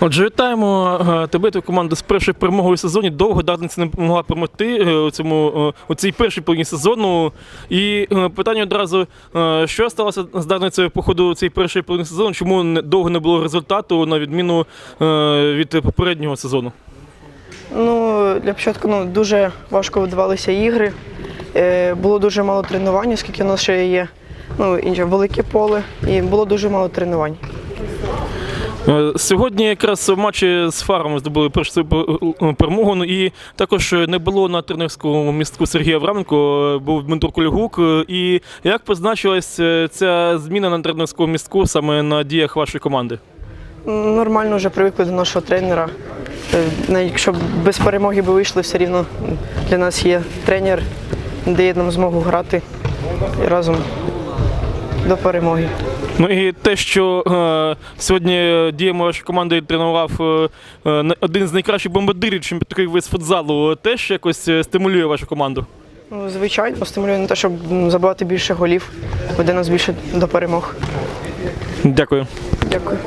Отже, вітаємо е, тебе твою команду з першою перемогою в сезоні. Довго Дарниця не могла перемогти е, у цьому е, у цій першій половині сезону. І питання одразу: що сталося з Дарницею по ходу цієї першої половини сезону? Чому довго не було результату на відміну від попереднього сезону? Ну, для початку ну, дуже важко видавалися ігри. Було дуже мало тренувань, оскільки у нас ще є ну, інше велике поле, і було дуже мало тренувань. Е, Сьогодні якраз в матчі з Фаром здобули першу перемогу. Ну і також не було на тренерському містку Сергія Авраменко, е, був Дмитро Кулігук. Е, І як позначилась е, ця зміна на тренерському містку саме на діях вашої команди? Нормально вже привикли до нашого тренера. Е, якщо без перемоги би вийшли, все рівно для нас є тренер, дає нам змогу грати разом до перемоги. Ну і те, що е, сьогодні діємо вашої команди тренував е, е, один з найкращих бомбардирів, чим такий весь футзалу, е, теж якось е, стимулює вашу команду. Ну, звичайно, стимулює на те, щоб забивати більше голів, веде нас більше до перемог. Дякую. Дякую.